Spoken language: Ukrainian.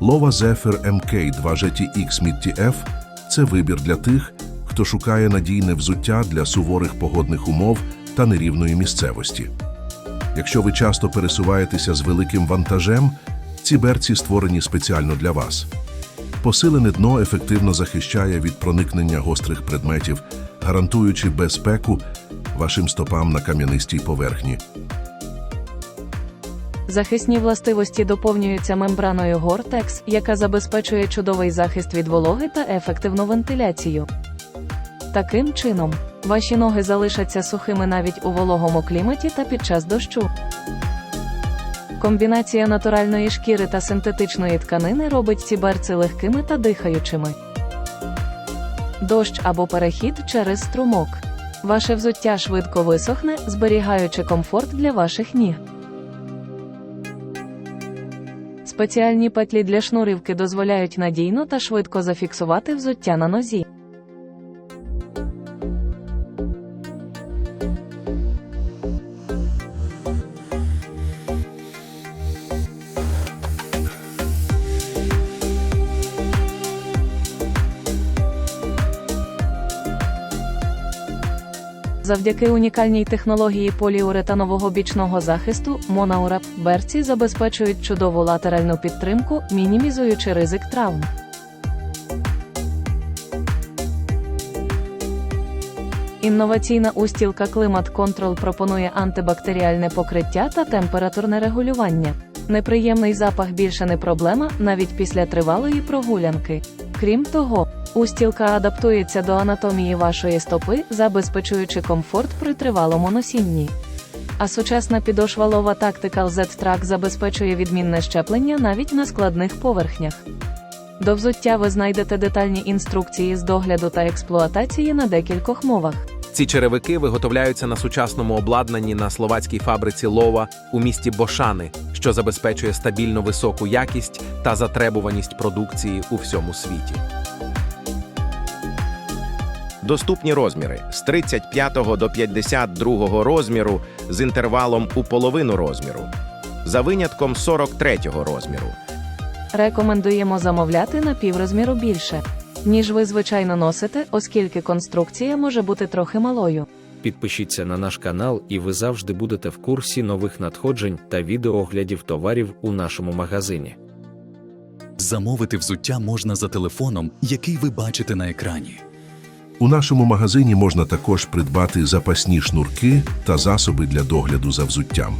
Lova Zephyr MK 2 GTX Mid TF – це вибір для тих, хто шукає надійне взуття для суворих погодних умов та нерівної місцевості. Якщо ви часто пересуваєтеся з великим вантажем, ці берці створені спеціально для вас. Посилене дно ефективно захищає від проникнення гострих предметів, гарантуючи безпеку вашим стопам на кам'янистій поверхні. Захисні властивості доповнюються мембраною Gore-Tex, яка забезпечує чудовий захист від вологи та ефективну вентиляцію. Таким чином, ваші ноги залишаться сухими навіть у вологому кліматі та під час дощу. Комбінація натуральної шкіри та синтетичної тканини робить ці берці легкими та дихаючими. Дощ або перехід через струмок. Ваше взуття швидко висохне, зберігаючи комфорт для ваших ніг. Спеціальні петлі для шнурівки дозволяють надійно та швидко зафіксувати взуття на нозі. Завдяки унікальній технології поліуретанового бічного захисту Monaurap берці забезпечують чудову латеральну підтримку, мінімізуючи ризик травм. Інноваційна устілка Climate Control пропонує антибактеріальне покриття та температурне регулювання. Неприємний запах більше не проблема навіть після тривалої прогулянки. Крім того, устілка адаптується до анатомії вашої стопи, забезпечуючи комфорт при тривалому носінні. А сучасна підошва Lova Tactical Z-Track забезпечує відмінне щеплення навіть на складних поверхнях. До взуття ви знайдете детальні інструкції з догляду та експлуатації на декількох мовах. Ці черевики виготовляються на сучасному обладнанні на словацькій фабриці Лова у місті Бошани, що забезпечує стабільно високу якість та затребуваність продукції у всьому світі. Доступні розміри з 35 до 52 розміру з інтервалом у половину розміру, за винятком 43 розміру. Рекомендуємо замовляти на піврозміру більше, ніж ви звичайно носите, оскільки конструкція може бути трохи малою. Підпишіться на наш канал, і ви завжди будете в курсі нових надходжень та відеооглядів товарів у нашому магазині. Замовити взуття можна за телефоном, який ви бачите на екрані. У нашому магазині можна також придбати запасні шнурки та засоби для догляду за взуттям.